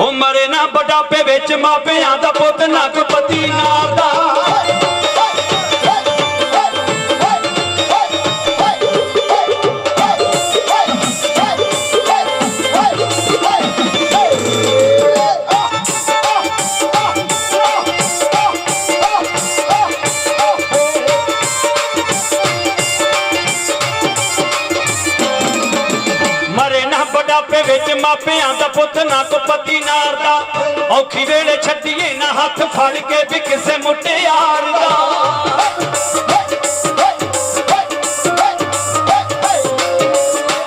ਉਹ ਮਰੇ ਨਾ ਬੁਢਾਪੇ ਵਿੱਚ ਮਾਪਿਆਂ ਦਾ ਪੁੱਤ ਨੱਕ ਪਤੀ ਨਾਰ ਦਾ। ਨਾ ਵਿੱਚ ਮਾਪਿਆਂ ਦਾ ਪੁੱਤ ਨੱਕ ਪਤੀ ਨਾਰ ਦਾ। ਔਖੀ ਵੇਲੇ ਛੱਡੀਏ ਨਾ ਹੱਥ ਫੜ ਕੇ ਵੀ ਕਿਸੇ ਮੁਟਿਆਰ ਦਾ।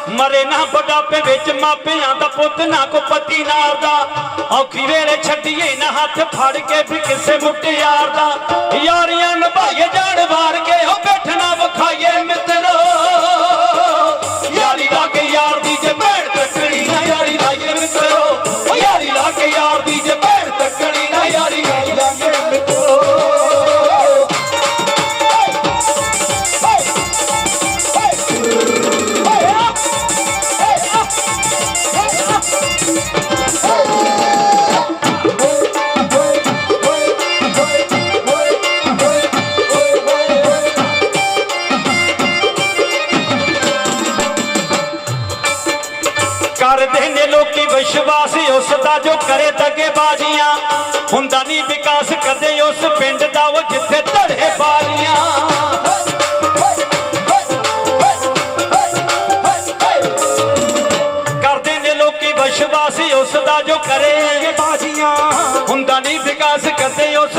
ਮਰੇ ਨਾ ਬੁਢਾਪੇ ਵਿੱਚ ਮਾਪਿਆਂ ਦਾ ਪੁੱਤ ਨਾ ਕੋ ਪਤੀ ਨਾਰ ਦਾ। ਔਖੀ ਵੇਲੇ ਛੱਡੀਏ ਨਾ ਹੱਥ ਫੜ ਕੇ ਵੀ ਕਿਸੇ ਮੁਟਿਆਰ ਦਾ। ਯਾਰੀਆਂ ਨਿਭਾਈਏ ਜਾਣ ਵਾਰ ਕੇ ਕਰਦੇ ਨੇ ਲੋਕੀ ਵਿਸ਼ਵਾਸ, ਉਸ ਦਾ ਜੋ ਕਰੇ ਤਗੇ ਬਾਜੀਆਂ। ਹੁੰਦਾ ਨਹੀਂ ਵਿਕਾਸ ਕਦੇ ਉਸ ਪਿੰਡ ਦਾ, ਉਹ ਜਿੱਥੇ ਧੜੇ ਬਾਲੀਆਂ ਕਰਦੇ ਨੇ ਲੋਕੀ ਵਿਸ਼ਵਾਸ, ਉਸ ਦਾ ਜੋ ਕਰੇ ਬਾਜੀਆਂ। ਹੁੰਦਾ ਨਹੀਂ ਵਿਕਾਸ ਕਦੇ ਉਸ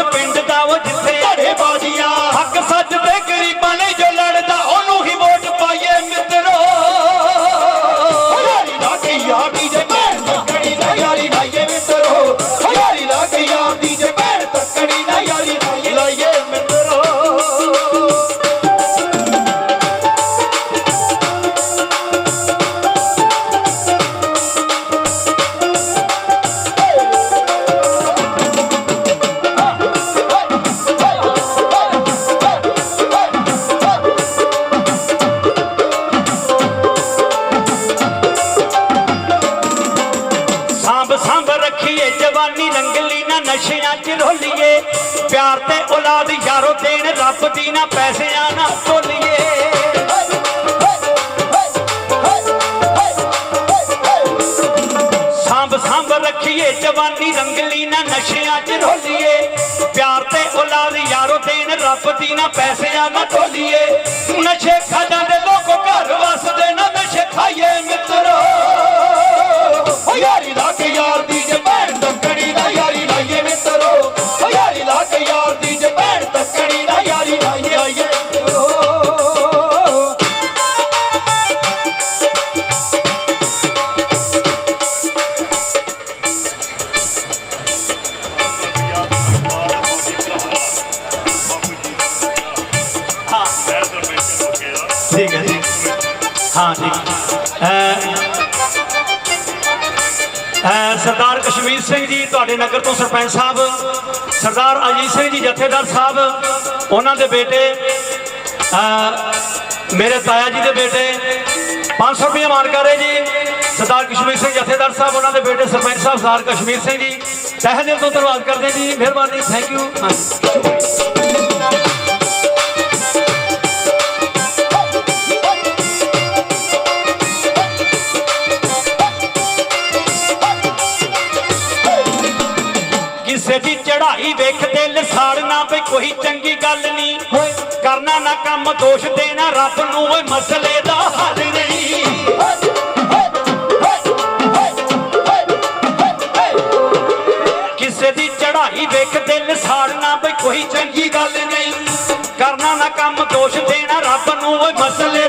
ਸਾਂਭ ਸਾਂਭ ਰੱਖੀਏ, ਜਵਾਨੀ ਰੰਗਲੀ ਨਾ ਨਸ਼ਿਆਂ ਚ ਰੋਲੀਏ। ਪਿਆਰ ਤੇ ਔਲਾਦ ਯਾਰੋ ਦੇਣ, ਰੱਬ ਦੀ ਨਾ ਪੈਸਿਆਂ ਨਾ ਤੋਲੀਏ। ਸਾਂਭ ਸਾਂਭ ਰੱਖੀਏ, ਜਵਾਨੀ ਰੰਗਲੀ ਨਾ ਨਸ਼ਿਆਂ ਚ ਰੋਲੀਏ। ਪਿਆਰ ਤੇ ਔਲਾਦ ਯਾਰੋ ਦੇਣ, ਰੱਬ ਦੀ ਨਾ ਪੈਸਿਆਂ ਨਾ ਤੋਲੀਏ। ਹਾਂ ਠੀਕ ਸਰਦਾਰ ਕਸ਼ਮੀਰ ਸਿੰਘ ਜੀ ਤੁਹਾਡੇ ਨਗਰ ਤੋਂ ਸਰਪੰਚ ਸਾਹਿਬ, ਸਰਦਾਰ ਅਜੀਤ ਸਿੰਘ ਜੀ ਜਥੇਦਾਰ ਸਾਹਿਬ, ਉਹਨਾਂ ਦੇ ਬੇਟੇ ਮੇਰੇ ਤਾਇਆ ਜੀ ਦੇ ਬੇਟੇ 500 ਰੁਪਏ ਮਾਨ ਕਰ ਰਹੇ ਜੀ। ਸਰਦਾਰ ਕਸ਼ਮੀਰ ਸਿੰਘ ਜਥੇਦਾਰ ਸਾਹਿਬ, ਉਹਨਾਂ ਦੇ ਬੇਟੇ ਸਰਪੰਚ ਸਾਹਿਬ, ਸਰਦਾਰ ਕਸ਼ਮੀਰ ਸਿੰਘ ਜੀ, ਤਹਿ ਦਿਲ ਤੋਂ ਧੰਨਵਾਦ ਕਰਦੇ ਜੀ। ਮਿਹਰਬਾਨੀ ਥੈਂਕ ਯੂ ਕਿਸੇ ਦੀ ਚੜ੍ਹਾਈ ਵੇਖ ਦਿਲ ਸਾੜਨਾ ਬਈ ਕੋਈ ਚੰਗੀ ਗੱਲ ਨਹੀਂ ਕਰਨਾ ਨਾ ਕੰਮ ਦੋਸ਼ ਦੇਣਾ ਰੱਬ ਨੂੰ ਓਏ ਮਸਲੇ ਦਾ ਹੱਲ ਨਹੀਂ। ਕਿਸੇ ਦੀ ਚੜ੍ਹਾਈ ਵੇਖ ਦਿਲ ਸਾੜਨਾ ਬਈ ਕੋਈ ਚੰਗੀ ਗੱਲ ਨਹੀਂ। ਕਰਨਾ ਨਾ ਕੰਮ ਦੋਸ਼ ਦੇਣਾ ਰੱਬ ਨੂੰ ਓਏ ਮਸਲੇ